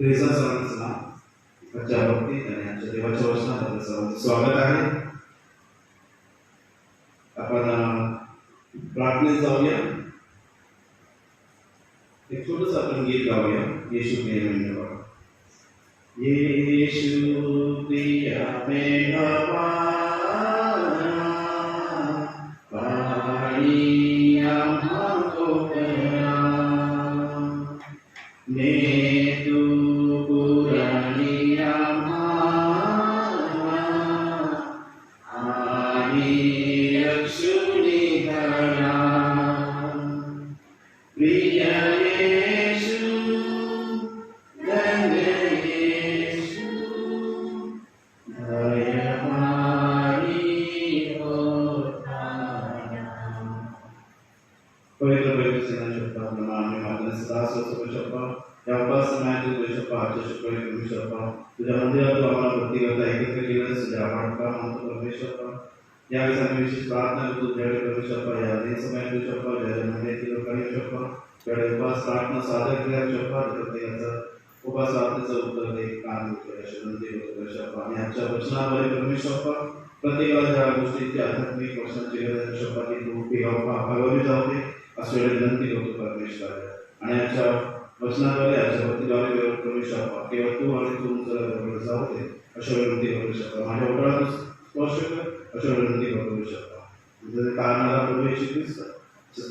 प्रेझा सर्वांचं नाव आजच्या बाबतीत आणि स्वागत आहे आपण अं, प्रार्थनेत जाऊया एक गीत गाऊया येशू प्रिय मेंढपाळ येशू प्रिय मेंढपाळ సమయంలో చెప్పాలి లేదా నైవేద్యంలో तू చెప్పాలి ఇక్కడ मंदिरातील लोकांनी చెప్పాలి त्यावेळी उपास प्रार्थना सादर केल्या शकतो प्रत्येकाचं उपास प्रार्थनेचं उत्तर दे कान उत्तर आणि आजच्या वचनाद्वारे परमेश्वर प्रत्येकाला ज्या गोष्टीची आध्यात्मिक वचनाची गरज आहे शपथ ती तू पिगावली दे अशी वेळी विनंती करतो परमेश्वर आणि आजच्या वचनाद्वारे आजच्या भक्तीद्वारे करू केवळ तू आणि तू जाऊ दे अशा वेळी विनंती करू शकतो माझ्या स्पर्श कर अशा वेळी विनंती करू शकतो म्हणजे कारणाला प्रभू येशू ख्रिस्त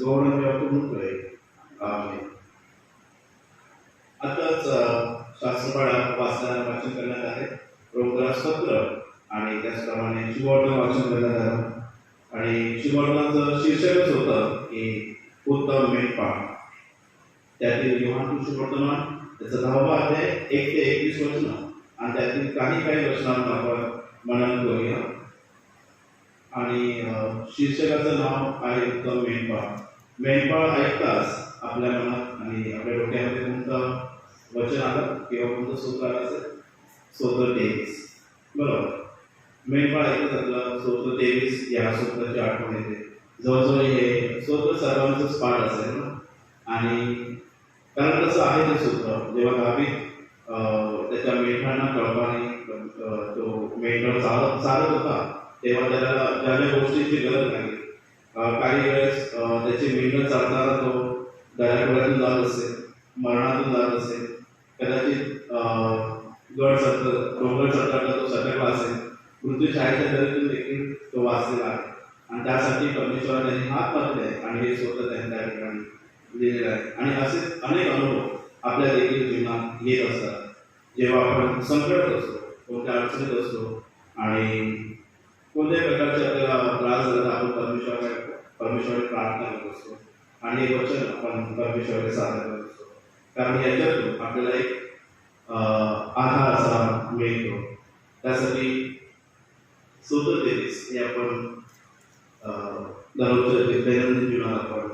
गौरव जेव्हा तू म्हणतोय आमेन आताच अं, शास्त्रपाळा वाचताना वाचन करण्यात आहे रोगरा सत्र आणि त्याचप्रमाणे शिववर्धन वाचन करण्यात आलं आणि शिववर्धनाचं शीर्षकच होतं की उत्तम मेंढपाळ त्यातील योहान त्याचा दहावा अध्याय एक ते एकवीस वचन. आणि त्यातील काही काही वचनांना आपण मनन करूया आणि शीर्षकाचं नाव आहे उत्तम मेंढपाळ. मेंढपाळ ऐकताच आपल्या मनात आणि आपल्या डोक्यामध्ये कोणतं वचन आलं किंवा कोणतं सूत्र आलं असेल? स्तोत्र तेवीस. बरोबर. मेंढपाळ ऐकत असलं स्तोत्र तेवीस या सूत्राची आठवण येते. जवळजवळ हे स्तोत्र सर्वांचंच पाठ असेल ना? आणि कारण कसं आहे ते सूत्र जेव्हा गावी त्याच्या मेंढांना कळपाने तो मेंढळ चालत चालत होता तेव्हा त्याला ज्या ज्या गोष्टीची गरज लागली काही वेळेस त्याची मेंढ चालताना तो दयापुरातून जात असेल मरणातून जात असेल कदाचित गड सत्र डोंगर सत्राला तो सटकला असेल मृत्यूछायाच्या दरीतून देखील तो वाचलेला आहे. आणि त्यासाठी परमेश्वराने हात पाहिले आणि हे स्वतः त्यांनी त्या ठिकाणी लिहिलेलं आहे आणि असे अनेक अनुभव आपल्या देखील जीवनात येत असतात. जेव्हा आपण संकटात असतो कोणत्या अडचणीत असतो आणि कोणत्याही प्रकारचे आपल्याला त्रास झाला आपण परमेश्वराकडे परमेश्वराकडे प्रार्थना करत असतो. आणि हे वचन आपण परमेश्वराकडे सादर करत असतो. कारण याच्यातून आपल्याला एक आधार असा मिळतो. त्यासाठी सूत्र तेवीस हे आपण दररोजच्या दैनंदिन जीवनात आपण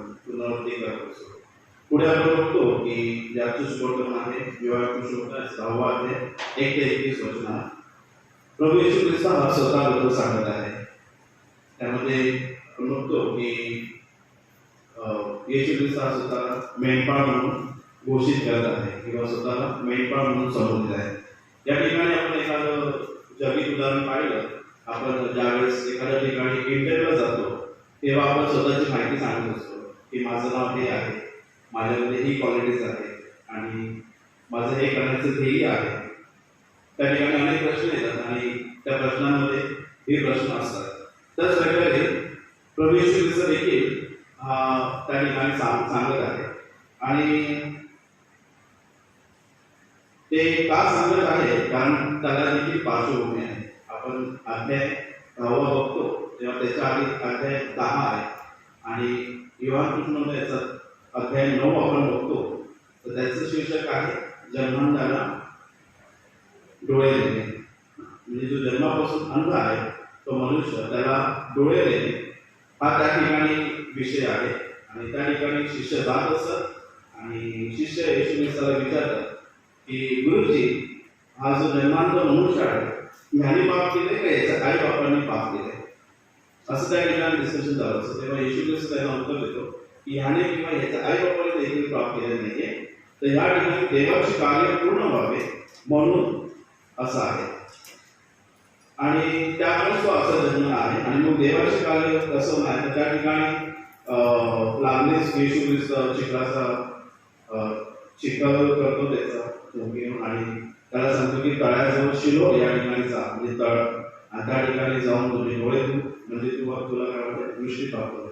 पुढे आपण बघतो की ज्याचं सुवर्तन आहे विवाह कृष्ण सहावा आहे एक ते एकवीस वचन प्रभू येशू ख्रिस्त हा स्वतःबद्दल सांगत आहे. त्यामध्ये आपण बघतो की येशू ख्रिस्त हा स्वतःला मेंढपाळ म्हणून घोषित करत आहे किंवा स्वतःला मेंढपाळ म्हणून संबोधित आहे. या ठिकाणी आपण एखादं जगित उदाहरण पाहिलं. आपण ज्यावेळेस एखाद्या ठिकाणी इंटरव्ह्यूला जातो तेव्हा आपण स्वतःची माहिती सांगत असतो की माझं नाव हे आहे. माझ्यामध्ये ही क्वालिटीज आहे आणि माझं हे करण्याचं ध्येय आहे. त्या ठिकाणी अनेक प्रश्न येतात आणि त्या प्रश्नांमध्ये हे प्रश्न असतात. त्याच प्रकारे प्रवेश देखील हा त्या ठिकाणी सांग सांगत आहे आणि ते का सांगत आहे कारण त्याला देखील पार्श्वभूमी आहे. आपण अध्याय दहावा बघतो तेव्हा त्याच्या आधी अध्याय दहा आहे. आणि विवाह कृष्ण याचा? अध्याय नऊ आपण बघतो. तर त्याचं शीर्षक आहे जन्मांताना डोळे देणे म्हणजे जो जन्मापासून अंध आहे तो मनुष्य त्याला डोळे देणे हा त्या ठिकाणी विषय आहे आणि त्या ठिकाणी शिष्य जात असत आणि शिष्य येशू ख्रिस्ताला विचारतात की गुरुजी हा जो जन्मांत मनुष्य आहे ह्याने पाप केले का? याच्या आई बापांनी पाप केले असं त्या ठिकाणी डिस्कशन झालं असतं. तेव्हा येशू त्याला त्यांना उत्तर देतो ह्याने किंवा ह्याच्या आई बाबाने देखील प्राप्त केले नाहीये. तर या ठिकाणी देवाचे कार्य पूर्ण व्हावे म्हणून असं आहे. आणि त्यामुळे तो असा जन्म आहे. आणि मग देवाचे कार्य कसं नाही तर त्या ठिकाणी लागलेच येशू ख्रिस्त चिखलाचा चिखल करतो त्याचा आणि त्याला सांगतो की तळ्याजवळ शिलो या ठिकाणी जा म्हणजे तळ. आणि त्या ठिकाणी जाऊन तुझे डोळे म्हणजे तुम्हाला तुला काय वाटतं? दृष्टी प्राप्त होत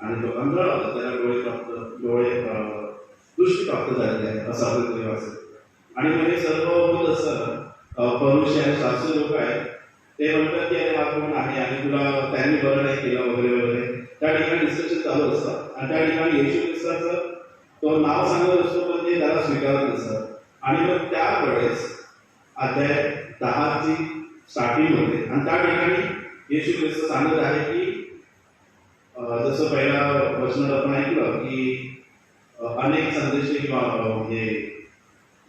आणि तो अंधळा होता त्याला डोळे प्राप्त डोळे दृष्टी प्राप्त झालेले आहे असं आपलं तरी वाचत आणि म्हणजे सर्व होत असताना परुष आणि शास्त्री लोक आहेत ते म्हणतात की अरे हा कोण आहे? आणि तुला त्यांनी बरं नाही केलं वगैरे वगैरे. त्या ठिकाणी डिस्कशन चालू असतात आणि त्या ठिकाणी येशू ख्रिस्ताचं तो नाव सांगत असतो पण ते त्याला स्वीकारत नसतं. आणि मग त्यावेळेस अध्याय दहाची साठी होते आणि त्या ठिकाणी येशू ख्रिस्त सांगत आहे की जसं पहिला वचनात आपण ऐकलं की अनेक संदेश किंवा म्हणजे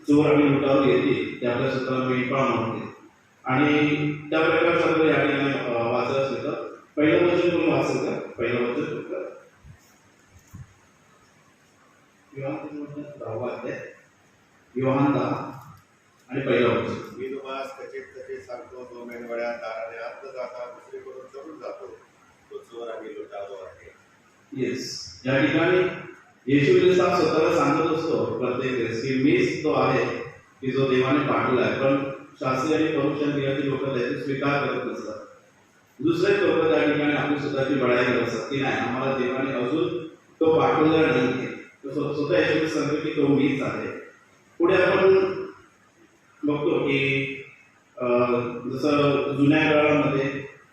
चोर आणि लुटावर येते ते आपल्या स्वतःला मेंढपाळ म्हणते आणि त्या प्रकारचं आपलं या ठिकाणी वाचत असेल तर पहिलं वचन कोणी वाचेल का पहिलं वचन कुठलं? योहान दहावा अध्याय योहान दहा आणि पहिलं वचन मी तुम्हाला खचित खचित सांगतो तो मेंढवळ्या दाराने आत जाता दुसरीकडून चढून जातो तो चोर आणि लुटारो आहे येस या ठिकाणी येशू ख्रिस्त स्वतःला सांगत असतो प्रत्येक वेळेस की मीच तो आहे की जो देवाने पाठवला आहे. पण शास्त्री आणि परोक्षांती लोक त्याचे स्वीकार करत नसतात. दुसरे लोक त्या ठिकाणी आपली स्वतःची बढाई करत असतात की नाही आम्हाला देवाने अजून तो पाठवलेला नाही तो स्वतः येशू सांगतो की तो मीच आहे. पुढे आपण बघतो की जसं जुन्या काळामध्ये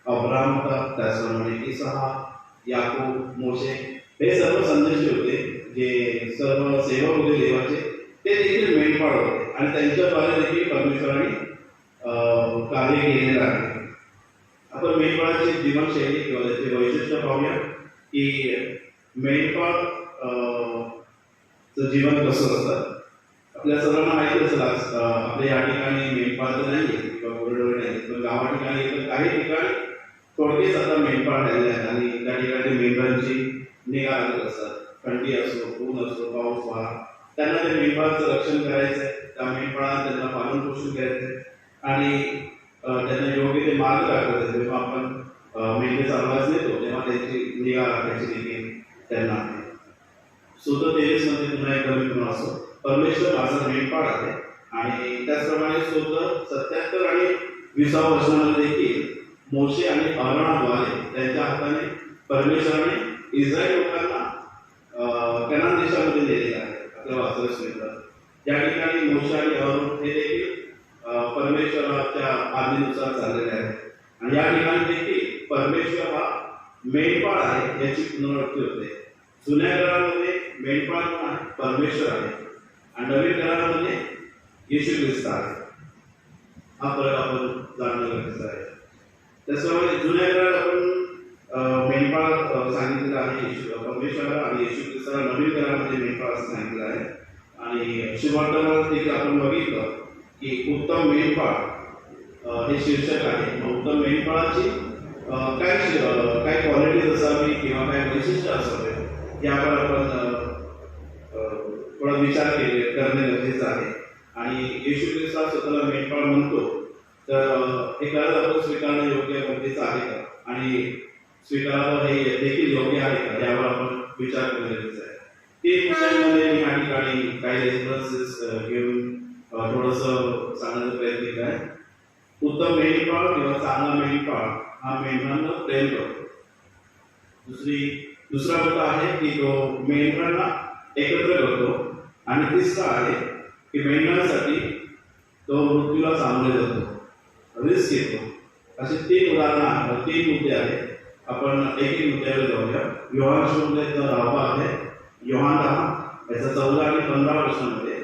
अब्राम होता त्याचप्रमाणे इसहा याकूब मोशे हे सर्व संदेश होते जे सर्व सेवक होते देवाचे ते देखील मेंढपाळ होते. आणि त्यांच्याद्वारे देखील परमेश्वराने कार्य केलेलं आहे. आपण मेंढपाळाची जीवनशैली किंवा त्याचे वैशिष्ट्य पाहूया की मेंढपाळचं जीवन कसं असतं? आपल्या सर्वांना माहिती असेल आपल्या या ठिकाणी मेंढपाळ तर नाही आहे किंवा नाही पण गावा ठिकाणी तर काही ठिकाणी थोडकेच आता मेंढपाळ राहिले आहेत आणि त्या ठिकाणी मेंढरांची निगा राखत असतात. थंडी असो ऊन असो पाऊस पहा त्यांना त्या मेंढपाळाचं रक्षण करायचं आहे त्या मेंढपाळाला त्यांना पालन पोषण करायचं आहे आणि त्यांना योग्य ते मार्ग दाखवायचे जेव्हा आपण मेंढे चालवायच देतो तेव्हा त्यांची निगा राखायची देखील त्यांना आहे. सुद्ध तेवीसमध्ये पुन्हा एक कमी असो परमेश्वर माझा मेंढपाळ आहे. आणि त्याचप्रमाणे सुद्ध सत्याहत्तर आणि विसाव वर्षामध्ये देखील मोशे आणि अहरोनाद्वारे त्यांच्या हाताने परमेश्वराने इस्रायल लोकांना अं, कनान देशामध्ये दिलेले आहे आपल्या वाचनास मिळतात त्या ठिकाणी मोशे आणि अहरोन हे देखील अं, परमेश्वराच्या आज्ञेनुसार चाललेले आहेत आणि या ठिकाणी देखील परमेश्वर हा मेंढपाळ आहे याची पुनरावृत्ती होते जुन्या काळामध्ये मेंढपाळ कोण आहे परमेश्वर आहे आणि नवीन काळामध्ये येशू ख्रिस्त आहे हा फरक आपण जाणणं गरजेचं आहे त्याचप्रमाणे जुन्या काळात आपण अं, मेंढपाळ अं, सांगितलेलं आहे येशू परमेश्वर आणि येशू ख्रिस्ताला नवीन काळामध्ये मेंढपाळ असं सांगितलं आहे आणि शिवार्तनात देखील आपण बघितलं की उत्तम मेंढपाळ अं, हे शीर्षक आहे मग उत्तम मेंढपाळाची अं, काय शि- अं, काय क्वालिटीज असावी किंवा काय वैशिष्ट्य असावे यावर आपण अं, अं, थोडा विचार केले करणे गरजेचं आहे. आणि येशू ख्रिस्ता स्वतःला मेंढपाळ म्हणतो तर हे कर्ज आपण स्वीकारणं योग्य गरजेचं आहे का? आणि स्वीकारावं हे देखील योग्य आहे का? यावर आपण विचार करणं गरजेचं आहे. ते विषयांमध्ये मी या ठिकाणी काही रेफरन्सेस घेऊन अं, थोडंसं सांगण्याचा प्रयत्न केला आहे. उत्तम मेंढपाळ किंवा चांगला मेंढपाळ हा मेंढरांना प्रेम करतो. दुसरी दुसरा मुद्दा आहे की तो मेंढरांना एकत्र करतो. आणि तिसरा आहे की मेंढरांसाठी तो मृत्यूला सामोरे जातो. रिस्क येतो. असे तीन उदाहरणं तीन मुद्दे आहेत. आपण एक एक मुद्द्यावर जाऊया. योहान शोधलेचा दहावा आहे योहान राहा याचा चौदा आणि पंधरा वर्षामध्ये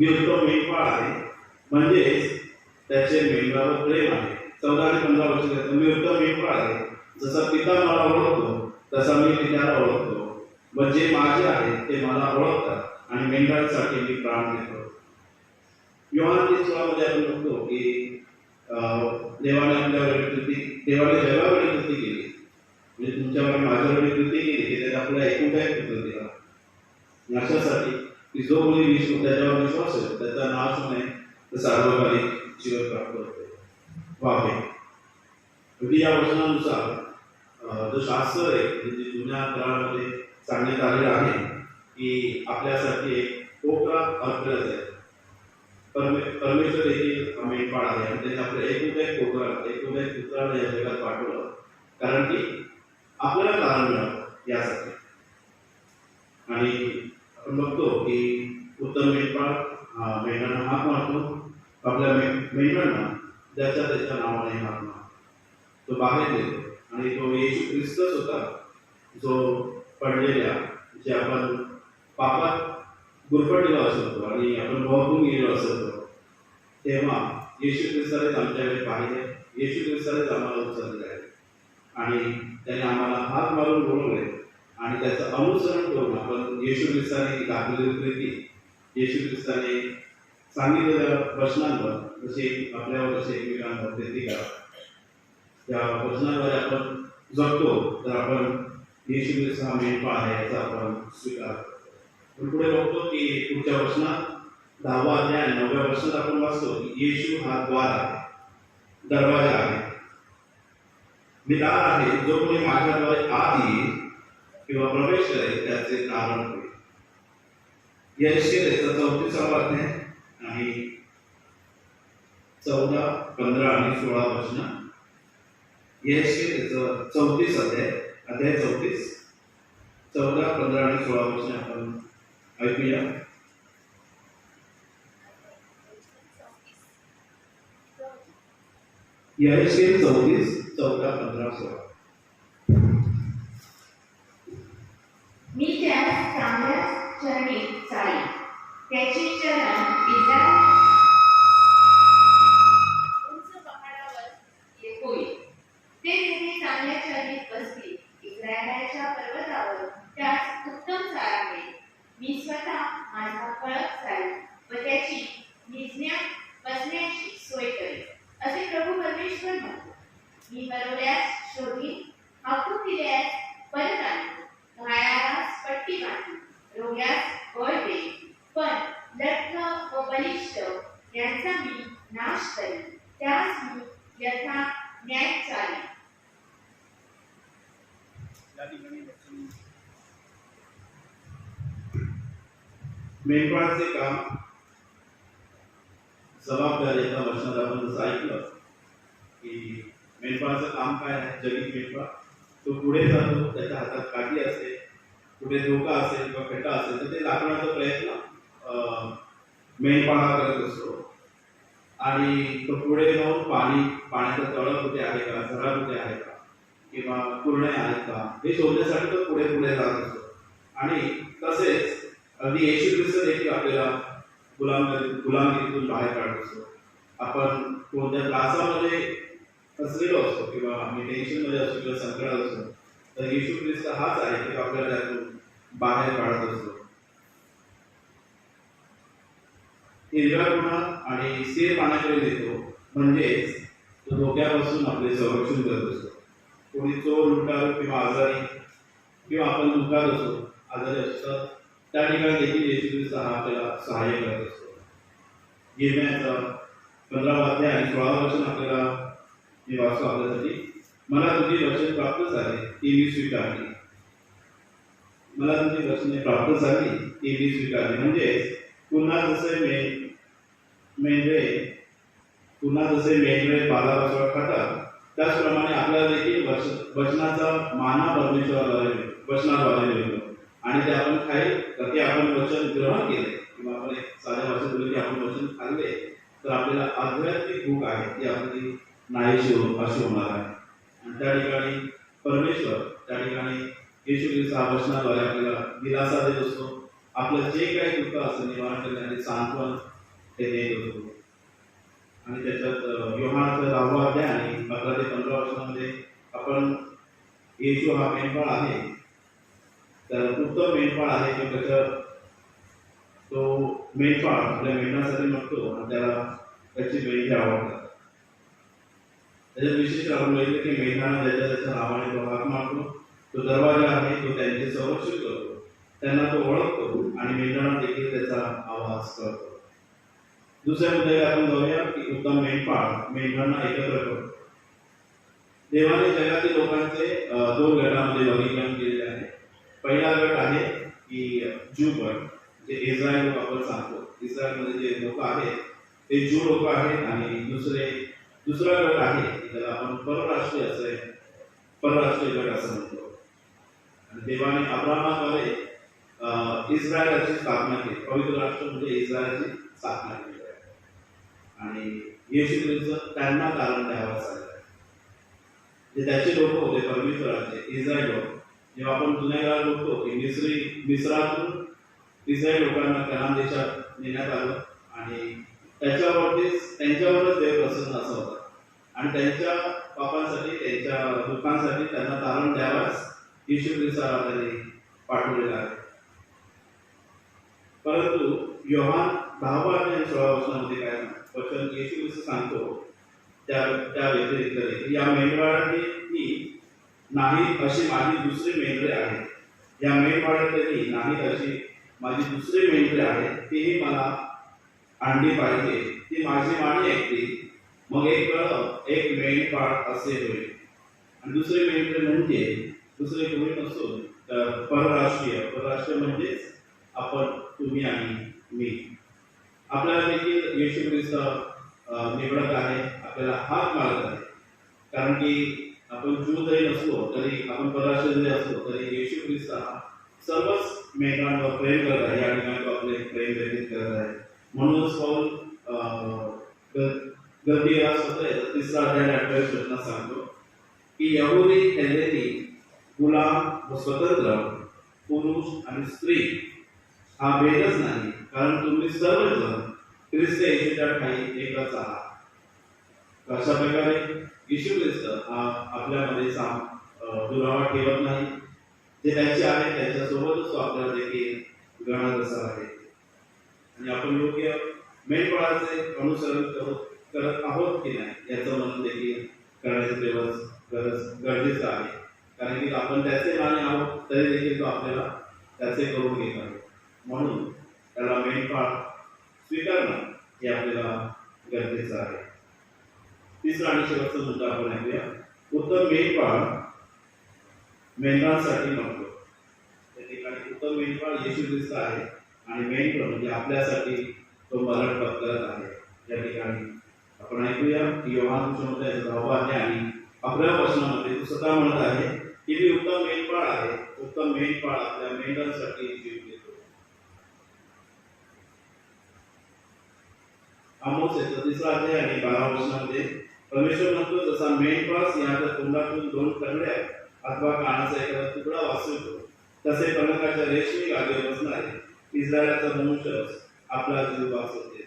मी उत्तम मेंढपाळ आहे. म्हणजेच त्याचे मेंढरावर प्रेम आहे. चौदा आणि पंधरा वर्ष मी उत्तम मेंढपाळ आहे. जसा पिता मला ओळखतो तसा मी पित्याला ओळखतो. व जे माझे आहेत ते मला ओळखतात आणि मेंढरांसाठी मी प्राण देतो. योहान सोळामध्ये आपण बघतो की देवाने आपल्यावर कृती देवाने जगावर कृती केली. म्हणजे तुमच्यावर माझ्यावर कृती केली की त्याचा आपल्या एकूण काय कृती दिला अशासाठी की जो कोणी विश्व त्याच्यावर विश्वास आहे त्याचा नाश नाही तर सार्वकालिक जीवन प्राप्त होते. व्हावे म्हणजे या वचनानुसार जो शास्त्र आहे म्हणजे जुन्या काळामध्ये सांगण्यात आलेलं आहे की आपल्यासाठी एक कोकरा अर्पण आहे. परमे परमेश्वर देखील मेंढपाळ आहे आणि त्याने आपलं एक कोपरा एकुलता एक पुत्राला या जगात पाठवलं. कारण की आपल्याला कारण मिळावं यासाठी. आणि आपण बघतो की उत्तम मेंढपाळ हा हात मारतो. आपल्या मे मेंढरांना ज्याच्या त्याच्या नावाने हाक मारतो. तो बाहेर येतो आणि तो येशू ख्रिस्तच होता. जो पडलेल्या जे आपण पापात गुरफटलेलो असतो आणि आपण वाहून गेलो असतो तेव्हा येशू ख्रिस्तानेच आमच्याकडे पाहिले. येशू ख्रिस्तानेच आम्हाला उचलले आहे आणि त्याने आम्हाला हात मारून बोलवले आणि त्याचं अनुसरण करून आपण येशू ख्रिस्ताने दाखवलेली प्रीती येशू ख्रिस्ताने सांगितलेल्या प्रश्नांवर जसे आपल्यावर जसे एकमेकांवर प्रीती करा. त्या प्रश्नांवर आपण जगतो तर आपण येशू ख्रिस्त हा मेंढपाळ आहे याचा आपण स्वीकार पण पुढे बघतो की पुढच्या वचनात दहावा अध्याय नवव्या वचनात आपण वाचतो की येशू हा द्वार आहे दरवाज़ा आहे मी दार आहे जो कोणी माझ्याद्वारे आत येईल किंवा प्रवेश करेल त्याचे कारण होईल यशकेलेचा चौतीसावा अध्याय आणि चौदा पंधरा आणि सोळा वचन यशकेलेचं चौतीस अध्याय अध्याय चौतीस चौदा पंधरा आणि सोळा वर्ष आपण ऐकूया. यशकेल चौतीस चौदा पंधरा सोळा. मी त्यास चांगल्या चरणी चाली त्याची चरण इस्रायल उंच पहाडावर ये- होईल ते तेथे चांगल्या चरणीत बसतील इस्रायलाच्या पर्वतावर त्यास उत्तम चारा मिळेल मी स्वतः माझा कळप व त्याची निजण्या बसण्याची सोय करेल असे प्रभू परमेश्वर म्हणतो मी बनवल्यास शोधीन हाकून दिल्यास परत आणीन घायास पट्टी बांधली रोग्यास बळ देईन पण लठ्ठ व बलिष्ठ यांचा मी नाश करीन त्यास मी यथा न्याय चालेल मेंढपाळाचे काम जबाबदारी एका वर्षात आपण जसं ऐकलं की मेंढपाळाचं काम काय आहे जगीत मेंढपाळ तो पुढे जातो त्याच्या हातात काठी असते कुठे धोका असेल किंवा खड्डा असेल तर ते लाकडाचा प्रयत्न अं, मेंढपाळ हा करत असतो आणि तो पुढे जाऊन पाणी पाण्याचं तळ कुठे आहे का झरा कुठे आहे का किंवा पूर्ण आहेत का हे शोधण्यासाठी तो पुढे पुढे जात असतो आणि तसेच अगदी येशू ख्रिस्त देखील आपल्याला गुलामगिरी गुलामगिरीतून बाहेर काढत असतो आपण कोणत्या त्रासामध्ये फसलेलो असतो किंवा आम्ही टेन्शनमध्ये असतो किंवा संकटात असतो तर येशू ख्रिस्त हाच आहे की आपल्याला त्यातून बाहेर काढत असतो. हिरव्या गुन्हा आणि स्थिर पाण्याकडे देतो म्हणजेच तो धोक्यापासून आपले संरक्षण करत असतो. कोणी चोर लुटार किंवा आजारी किंवा आपण दुःखात असो आजारी असतात त्या ठिकाणी देखील येशू ख्रिस्त हा आपल्याला सहाय्य करत असतो. गिरण्याचा पंधरावा अध्याय आणि सोळा वर्षन आपल्याला मी वाचतो आपल्यासाठी मला तुझी वचन प्राप्त झाले ती मी स्वीकारली. मला तुझी वचने प्राप्त झाली ती मी स्वीकारली. म्हणजे पुन्हा जसे मे मेंढरे पुन्हा जसे मेंढरे पालापाचोळा खातात त्याचप्रमाणे आपल्याला देखील वच वचनाचा माना परमेश्वराद्वारे मिळतो, वचनाद्वारे मिळतो. आणि ते आपण खाईल तर ते आपण वचन ग्रहण केले. आध्यात्मिक भूक आहे ती आपली नाहीशी अशी होणार आहे आणि त्या ठिकाणी परमेश्वर, त्या ठिकाणी येशू ख्रिस्त हा वचनाद्वारे आपल्याला दिलासा देत असतो. आपलं जे काही दुःख असतं निवारण करण्यासाठी सांत्वन ते देत असतो. आणि त्याच्यात योहानाचा दहावा अध्याय आणि अकरा ते पंधरा वर्षामध्ये आपण येशू हा मेंढपाळ आहे. तर उत्तम मेंढपाळ आहे की त्याचं तो मेंढपाळ आपल्या मेंढण्यासाठी म्हणतो आणि त्याला त्याची मेंढी आवडतात त्याच्यात विशेष आपण बघितलं की मेघानं ज्याच्या त्याच्या नावाने तो मारतो तो दरवाजा आहे तो त्यांचे संरक्षण करतो. त्यांना तो ओळखतो आणि मेघानं देखील त्याचा आवाज करतो. दुसऱ्या मुद्द्याला आपण जाऊया की उत्तम मेंढपाळ मेंढरांना एकत्र करतो. देवाने जगातील लोकांचे दोन गटामध्ये वर्गीकरण केलेले आहे. पहिला गट आहे की ज्यू गट जे इस्रायल लोक आपण सांगतो. इस्रायलमध्ये जे लोक आहेत ते जो लोक आहेत आणि दुसरे दुसरा गट आहे त्याला आपण परराष्ट्रीय असे परराष्ट्रीय गट असं म्हणतो. आणि देवाने अब्रामाद्वारे इस्रायलाची स्थापना केली. पवित्र राष्ट्र म्हणजे इस्रायलची स्थापना केली. आहे आणि येशू ख्रिस्त त्यांना कारण द्यावं लागलं जे त्याचे लोक होते परमेश्वराचे इस्रायल लोक. जेव्हा आपण जुन्या काळात बघतो की मिसरी मिसरातून इस्रायल लोकांना कलाम देशात नेण्यात आलं आणि त्याच्यावरतीच त्यांच्यावरच देव प्रसन्न असा आणि त्यांच्या पापांसाठी त्यांच्या दुःखांसाठी त्यांना तारण द्यावाच येशू ख्रिस्ताला त्यांनी पाठवलेला आहे. परंतु योहान दहावा आणि सोळा वर्षामध्ये काय वचन येशू ख्रिस्त सांगतो. त्या त्या व्यतिरिक्त देखील या मेंढराळातली नाही अशी माझी दुसरी मेंढरे आहे या मेंढपाळातली नाही अशी माझी दुसरी मेंढरे आहेत. तीही मला आणली पाहिजे. ती माझी माणी ऐकली. मग एक वेळ एक मेंढपाळ असे होईल आणि दुसरे मेंढ म्हणजे दुसरे कोणी नसून तर परराष्ट्रीय. परराष्ट्रीय म्हणजेच आपण तुम्ही आणि मी. आपल्याला देखील येशू ख्रिस्त निवडत आहे. आपल्याला हात मारत आहे. कारण की आपण जू जरी नसलो तरी आपण परराष्ट्रीय जरी असलो तरी येशू ख्रिस्त सर्वच मेघांवर प्रेम करत आहे. या ठिकाणी आपले प्रेम व्यतीत करत आहे. म्हणूनच पाऊल गंभीरा स्वतः याचा तिसरा अध्याय अठ्ठावीस वचनात सांगतो की यहुदी हेलेनी गुलाम व स्वतंत्र पुरुष आणि स्त्री हा भेदच नाही कारण तुम्ही सर्वजण ख्रिस्त येशूच्या ठाई एकच आहात. अशा प्रकारे येशू ख्रिस्त हा आपल्यामध्ये साम दुरावा ठेवत नाही. जे त्याचे आहे त्याच्यासोबतच तो आपल्याला देखील गणत असा आहे. आणि आपण योग्य मेंढपाळाचे अनुसरण करत करत आहोत की नाही? याचं मन देखील करण्याचे तेवढंच गरज गरजेचं आहे कारण की आपण त्याचे माने आहोत तरी देखील तो आपल्याला त्याचे करून घेत आहे म्हणून त्याला मेंढपाळ स्वीकारणं हे आपल्याला गरजेचं आहे तिसरा आणि शेवटचा मुद्दा आपण ऐकूया उत्तम मेंढपाळ मेंढरांसाठी म्हणतो त्या ठिकाणी उत्तम मेंढपाळ येशू ख्रिस्त आहे आणि मेंढर म्हणजे आपल्यासाठी तो मरण पत्करत आहे. या ठिकाणी आपण ऐकूया की योहानमध्ये दहावा आहे आणि अकरा वचनामध्ये तो स्वतः म्हणत आहे की मी उत्तम मेंढपाळ आहे. उत्तम मेंढपाळ आपल्या मेंढरांसाठी जीव देतो. आमोस याचा तिसरा अध्याय आणि बारा वचनामध्ये परमेश्वर म्हणतो जसा मेंढपाळ सिंहाच्या तोंडातून दोन करड्या अथवा कानाचा एखादा तुकडा वाचवतो तसे कनकाच्या रेशमी गादीवर बसणारे इस्रायलाचा वंशज आपला जीव वाचवते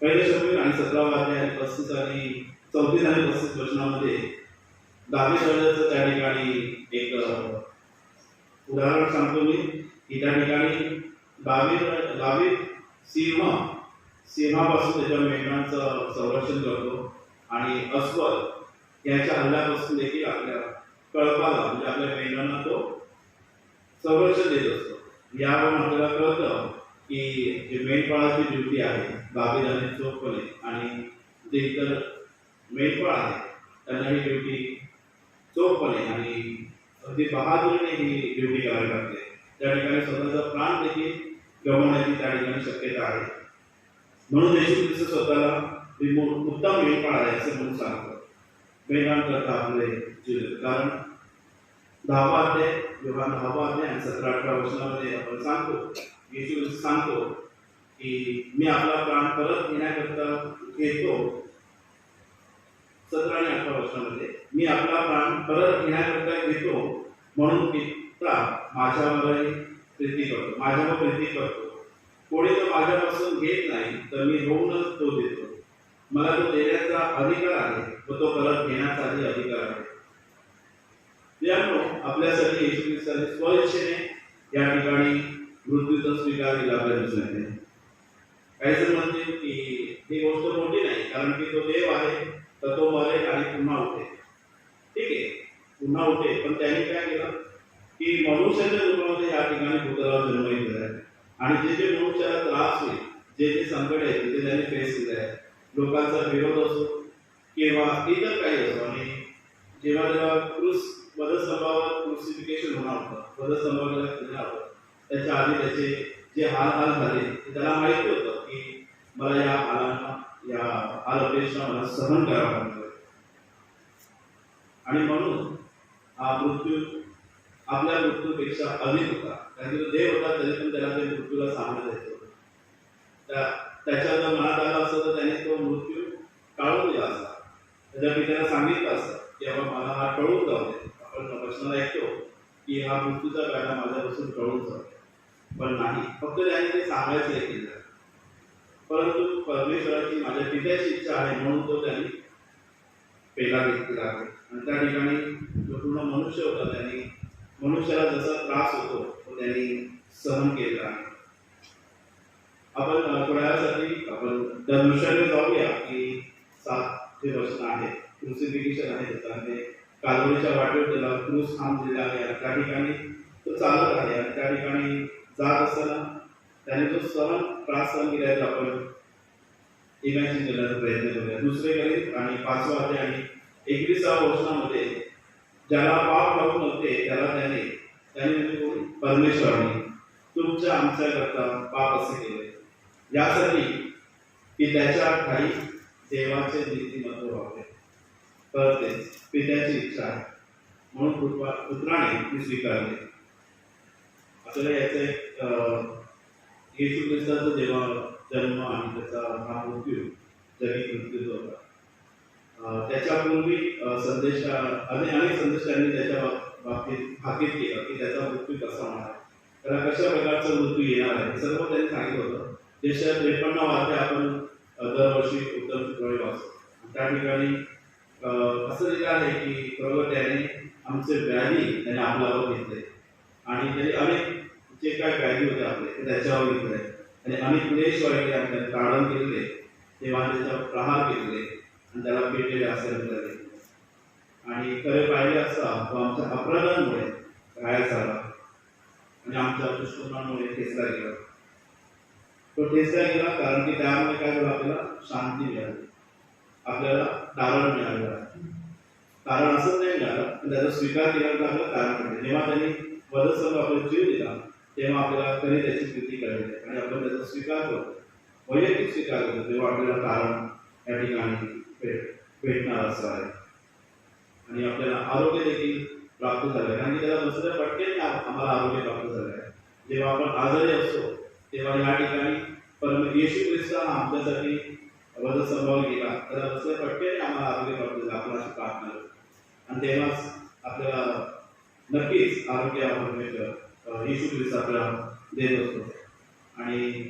पहिले शब्द आणि सतरावा अध्याय पस्तीस आणि चौतीस आणि पस्तीस वचनामध्ये दावी राजाचं त्या ठिकाणी एक उदाहरण सांगतो मी. की त्या ठिकाणी दावी दावी सिंह सिंहापासून त्याच्या मेघांचं संरक्षण करतो आणि अस्वल यांच्या हल्ल्यापासून देखील आपल्या कळपाला म्हणजे आपल्या मेघांना तो संरक्षण देत असतो. यावरून आपल्याला कळतं की जे मेंढपाळाची ड्युटी आहे आणि चोखपणे आणि जे इतर मेंढपाळ आहेत त्यांना ही ड्युटी चोखपणे आणि अगदी बहादुरीने ही ड्युटी करावी लागते त्या ठिकाणी स्वतःचा प्राण देखील गमावण्याची त्या ठिकाणी शक्यता आहे. म्हणून येशू ख्रिस्त स्वतःला मी, उत्तम मेंढपाळ आहे, असे म्हणून सांगतो मेघान करता आपले कारण दहावा अध्याय जेव्हा दहावा अध्याय सतरा अठरा वर्षामध्ये आपण सांगतो येशू सांगतो की मी आपला प्राण परत घेण्याकरता घेतो सतरा आणि अठरा वर्षामध्ये मी आपला प्राण परत घेण्याकरता घेतो म्हणून पिता माझ्यावर प्रीती करतो. माझ्यावर प्रीती करतो. कोणी तो माझ्यापासून घेत नाही तर मी होऊनच तो देतो. मला तो देण्याचा अधिकार आहे व तो परत घेण्याचाही अधिकार आहे. या आपल्यासाठी येशू ख्रिस्ताने स्वइच्छेने या ठिकाणी मृत्यूचा स्वीकार केला आपल्या काही जण म्हणतील की ही गोष्ट मोठी नाही कारण की तो देव आहे तर तो मरेल आणि पुन्हा उठे. ठीक आहे पुन्हा उठे पण त्यांनी काय केलं? की मनुष्याच्या रूपामध्ये या ठिकाणी भूतलावर जन्म घेतला आहे आणि जे जे मनुष्याला त्रास होईल जे जे संकट आहे ते त्यांनी फेस केलं आहे लोकांचा विरोध असो किंवा इतर काही असो आणि जेव्हा जेव्हा क्रूस वधस्तंभावर क्रुसिफिकेशन होणार होतं. वधस्तंभावर केलं होतं. त्याच्या आधी त्याचे जे हाल हाल झाले ते त्याला माहिती होतं की मला या हालांना या हाल अपेक्षा मला सहन करावा लागणार आणि म्हणून हा मृत्यू आपल्या मृत्यूपेक्षा अधिक होता. कारण की तो देव होता तरी पण त्याला ते मृत्यूला सामना द्यायचं होतं. त्या त्याच्या जर मनात आलं असतं तर त्याने तो मृत्यू टाळून दिला असता. त्याच्या पित्याला सांगितलं असतं की बाबा मला हा टळून जाऊ दे. आपण प्रश्नाला ऐकतो की हा मृत्यूचा कायदा माझ्यापासून टळून जातो. पण नाही फक्त त्याने ते सांगायचं आहे तिला. परंतु परमेश्वराची माझ्या पित्याची इच्छा आहे म्हणून तो त्यांनी पेला घेतलेला आहे. आणि त्या ठिकाणी जो पूर्ण मनुष्य होता त्यांनी मनुष्याला जसा त्रास होतो तो त्यांनी सहन केला आहे. आपण अ, आपण त्या दृश्याकडे जाऊया की सात जे वचन आहे क्रुसिफिकेशन आहे त्याचं आणि कालवरीच्या वाटेवर त्याला क्रूस खांब दिलेला आहे. आणि त्या ठिकाणी तो चालत आहे. आणि त्या ठिकाणी जात असताना त्याने जो सहन त्रास सहन केला आहे. आपण इमॅजिन करण्याचा प्रयत्न करूया. दुसरे करीत आणि पाचवा अध्याय आणि एकविसाव्या वर्षामध्ये ज्याला पाप लावून नव्हते त्याला त्याने त्याने म्हणजे परमेश्वराने. तुमच्या आमच्याकरता पाप असे केले. यासाठी की त्याच्या काही देवाचे नीतिमत्व व्हावे करते पित्याची इच्छा आहे. म्हणून पुत्रा- पुत्राने ती स्वीकारले. आपल्याला याचे येशू ख्रिस्ताचा जेव्हा जन्म आणि त्याचा हा मृत्यू जगी मृत्यू जो होता त्याच्यापूर्वी संदेश अनेक अनेक संदेशांनी त्याच्या बाबतीत भाकीत केलं की त्याचा मृत्यू कसा होणार तर त्याला कशा प्रकारचा मृत्यू येणार आहे सर्व त्यांनी सांगितलं होतं. देशात त्रेपन्न वाक्य आपण दरवर्षी उत्तर शुक्रवारी वाचतो. त्या ठिकाणी असं लिहिलं आहे की प्रगत यांनी आमचे व्याधी त्याने आपल्यावर घेतले. आणि त्याने अनेक जे काय व्याधी होते आपले ते त्याच्यावर घेतले. आणि अनेक क्लेश वाढले आणि त्याने केले तेव्हा त्याच्यावर प्रहार केले आणि त्याला पेटलेले असेल म्हटले आणि खरे पाहिले असता तो आमच्या अपराधांमुळे घायल झाला. आणि आमच्या दुष्कर्मांमुळे ठेचला गेला. तो ठेचला गेला कारण की त्यामुळे काय झालं आपल्याला शांती मिळाली. आपल्याला तारण मिळालं कारण असंच नाही मिळालं पण त्याचा स्वीकार केल्यानंतर आपल्याला कारण मिळते. जेव्हा त्यांनी वधस्तंभ आपला जीव दिला तेव्हा आपल्याला कधी त्याची स्थिती करायची आणि आपण त्याचा स्वीकार करतो. वैयक्तिक स्वीकार करतो. तेव्हा आपल्याला कारण या ठिकाणी भेट भेटणार असं आहे. आणि आपल्याला आरोग्य देखील प्राप्त झालं आहे. कारण की त्याला दुसऱ्या पटकेने आम्हाला आरोग्य प्राप्त झालं आहे. जेव्हा आपण आजारी असतो तेव्हा या ठिकाणी परम येशू ख्रिस्ता आपल्यासाठी थोडासा सहभाग गेला तर असं पटकेने आम्हाला आरोग्य प्राप्त झालं आपण अशी प्रार्थना आणि तेव्हाच आपल्याला नक्कीच आरोग्य हा परमेश्वर येशू ख्रिस्त आपल्याला देत असतो आणि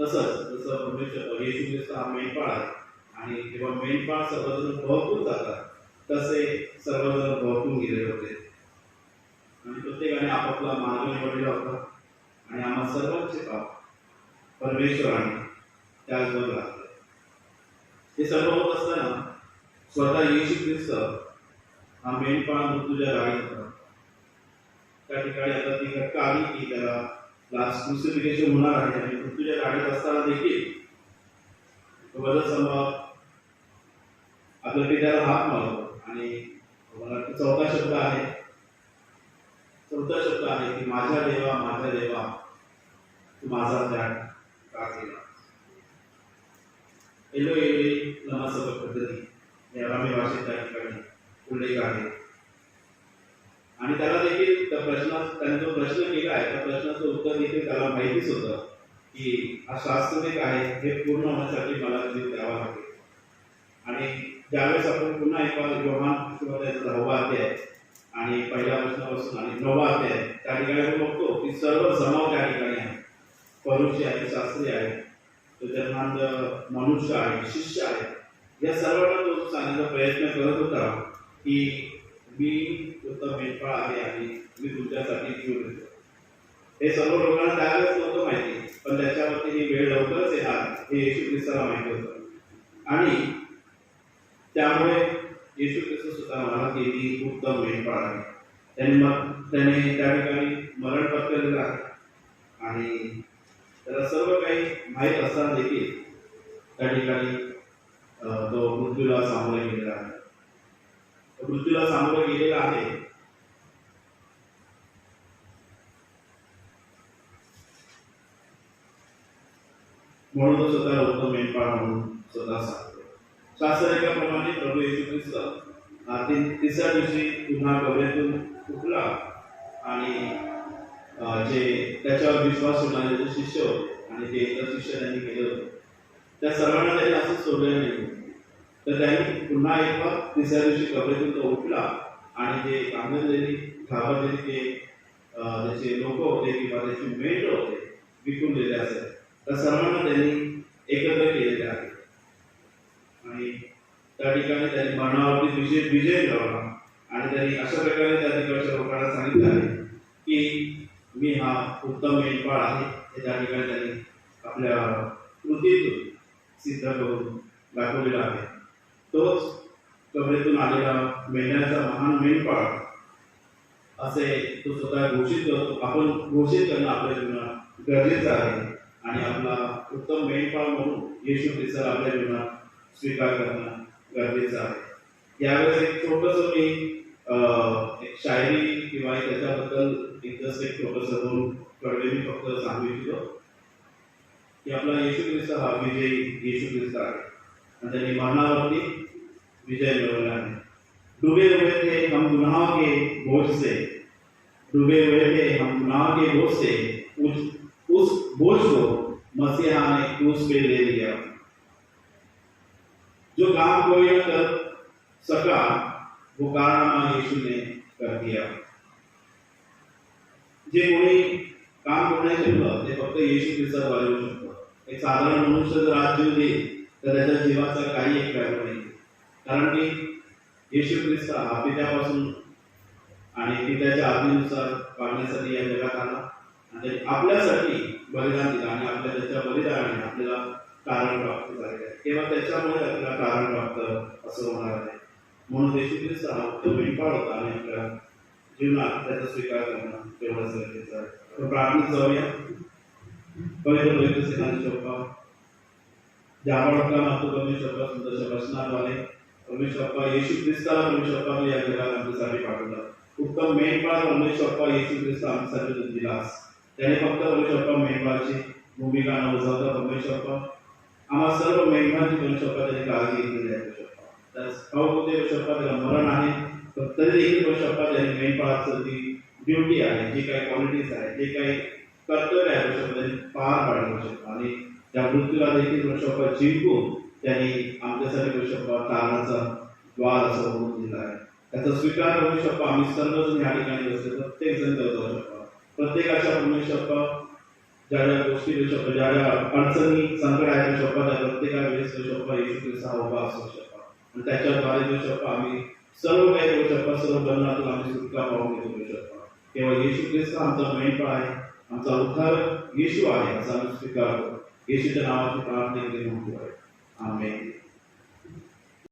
तसंच जसं परमेश्वर येशू ख्रिस्त हा मेंढपाळ आहे. आणि जेव्हा मेंढपाळ सर्वजण भरपूर जातात तसे सर्वजण भरपूर गेले होते. आणि प्रत्येकाने आपापला मार्ग निवडलेला होता. आणि आम्हा सर्वांचे पाप परमेश्वराने त्याचबरोबर हे सर्व होत असताना स्वतः येशू ख्रिस्त हा मेंढपाळ मृत्यूच्या जागी होता. त्या ठिकाणी आता ती घटका आली की त्याला लास्ट क्रुसिफिकेशन होणार आहे आणि मृत्यूच्या गाडीत असताना देखील बदल संभाव आपल्या पित्याला हात मारतो. आणि मला चौथा शब्द आहे चौथा शब्द आहे की माझ्या देवा माझ्या देवा तू माझा त्याग का केला? एलो एले नमासभा पद्धती या रामी भाषेत त्या ठिकाणी उल्लेख आहे. आणि त्याला देखील त्या प्रश्न त्यांनी जो प्रश्न केला आहे त्या प्रश्नाचं उत्तर देखील त्याला माहितीच होतं की हा शास्त्रिक आहे हे पूर्ण होण्यासाठी मला जीव द्यावा लागेल. आणि ज्यावेळेस आपण पुन्हा एका योहान शिवाजाचा दहावा अध्याय आणि पहिल्या प्रश्नापासून आणि नववा अध्याय त्या ठिकाणी आपण बघतो की सर्व जमाव त्या ठिकाणी आहे. परुषी आहे शास्त्री आहे त्याच्यानंतर मनुष्य आहे शिष्य आहे. या सर्वांना तो सांगण्याचा प्रयत्न करत होता की मी तुमचा मेंढपाळ आहे आणि मी तुमच्यासाठी जीव देतो हे सर्व लोकांना त्यावेळेस नव्हतं माहिती पण त्याच्यावरती ही वेळ लवकरच येणार हे येशू ख्रिस्ताला माहिती होतं. आणि त्यामुळे येशू ख्रिस्त सुद्धा मला की मी उत्तम मेंढपाळ आहे. त्यांनी मग त्याने त्या ठिकाणी मरण पत्करलेलं आहे. आणि माहीत असताना देखील त्या ठिकाणी तो मृत्यूला सामोरे गेलेला आहे. मृत्यूला सामोरे गेलेला आहे. म्हणून तो स्वतः उत्तम मेंढपाळ म्हणून स्वतः सांगतो. प्रमाणे प्रभू येशू ख्रिस्त तिसऱ्या दिवशी पुन्हा कबरेतून उठला आणि जे त्याच्यावर विश्वास ठेवणारे जे शिष्य होते आणि ते इतर शिष्य त्यांनी केलं त्या सर्वांना त्यांनी असंच सोडलेलं नाही. तर त्यांनी पुन्हा एकदा तिसऱ्या दिवशी कबरेतून तो उठला आणि जे कांदलेली घाबरलेली ते त्याचे लोक होते किंवा त्याचे मेंढ होते विकून दिले असेल. त्या सर्वांना त्यांनी एकत्र केलेले आहे. आणि त्या ठिकाणी त्यांनी मनावरती विजय विजय मिळवला. आणि त्यांनी अशा प्रकारे त्या ठिकाणच्या लोकांना सांगितलं आहे की मी हा उत्तम मेंढपाळ आहे. हे त्या ठिकाणी त्यांनी आपल्या कृतीतून सिद्ध करून दाखवलेला आहे. तोच कबरेतून आलेला मेंढ्याचा महान मेंढपाळ असे तो स्वतः घोषित करतो. आपण घोषित करणं आपल्या जीवनात गरजेचं आहे आणि आपला उत्तम मेंढपाळ म्हणून येशू ख्रिस्ताला आपल्या जीवनात स्वीकार करणं गरजेचं आहे. यावेळेस एक छोटस मी एक शायरी किंवा एक त्याच्याबद्दल एक जसं एक छोटस म्हणून मी फक्त सांगू इच्छितो की आपला येशू ख्रिस्त हा विजयी येशू ख्रिस्त आहे. आणि त्यांनी मरणावरती विजय मिळवला है डूबे हुए थे हम गुनाह के बोझ से. डूबे हुए थे हम गुनाह के बोझ से. उस उस बोझ को मसीहा ने क्रूस पे ले लिया। जो काम कोई न कर सका, वो कारनामा यीशु ने कर दिया। जे कोणी काम कोणी शिकलं ते फक्त येशू ख्रिस्ताद्वारे होऊ शकतो. एक साधारण मनुष्य जर आज जीव देईल तर त्याच्या जीवाचा काही एक व्हॅल्यू नाही. कारण की येशू ख्रिस्त हा पित्यापासून आणि पित्याच्या आज्ञेनुसार वागण्यासाठी या जगात आला. आणि आपल्यासाठी बलिदान दिलं आणि आपल्या त्याच्या बलिदानाने आपल्याला कारण प्राप्त झाले आहे. केवळ त्याच्यामुळे आपल्याला कारण प्राप्त असं होणार आहे. म्हणून येशू ख्रिस्त हा उत्तम मेंढपाळ होता आणि आपल्या जीवनात त्याचा स्वीकार करणं तेवढंच गरजेचं आहे. तर प्रार्थनेत जाऊया पवित्र पवित्र सेनाचे चौका ज्यामुळे मातू परमेश्वरला सुंदरच्या वचनाद्वारे परमेश्वरप्पा येशू ख्रिस्ताला परमेश्वरप्पा या जगात आमच्यासाठी पाठवला उत्तम मेंढपाळ परमेश्वरप्पा येशू ख्रिस्त आमच्यासाठी तू दिलास त्याने फक्त परमेश्वरप्पा मेंढपाळची भूमिका न बजावता परमेश्वरप्पा आम्हा सर्व मेंढपाळची परमेश्वरप्पा त्याने काळजी घेतलेली आहे परमेश्वरप्पा त्यास ठाऊक होते परमेश्वरप्पा त्याला मरण आहे पण तरी देखील परमेश्वरप्पा त्याने मेंढपाळाचं ती ड्युटी आहे जे काही क्वालिटीज आहे जे काही कर्तव्य आहे वर्षामध्ये पार पाडलं शकतो आणि त्या मृत्यूला देखील परमेश्वरप्पा जिंकून त्यांनी आमच्यासाठी परमेश्वरप्पा तारणाचा द्वार असं होऊन दिला आहे. त्याचा स्वीकार करू शकतो आम्ही सर्वजण या ठिकाणी बसले प्रत्येक जण करत जाऊ शकतो प्रत्येकाच्या परमेश्वरप्पा ज्या ज्या गोष्टी परमेश्वरप्पा ज्या ज्या अडचणी संकट आहे परमेश्वरप्पा त्या प्रत्येका वेळेस परमेश्वरप्पा येशू ख्रिस्त उभा असू शकतो आणि त्याच्याद्वारे परमेश्वरप्पा आम्ही सर्व काही करू शकतो सर्व बंधनातून आम्ही सुटका पाहून घेऊ शकतो केवळ येशू ख्रिस्त आमचा मेंढपाळ आहे आमचा उद्धार येशू आहे असा आम्ही स्वीकारतो येशूच्या नावाची प्रार्थना केली म्हणतो आहे. आमेन.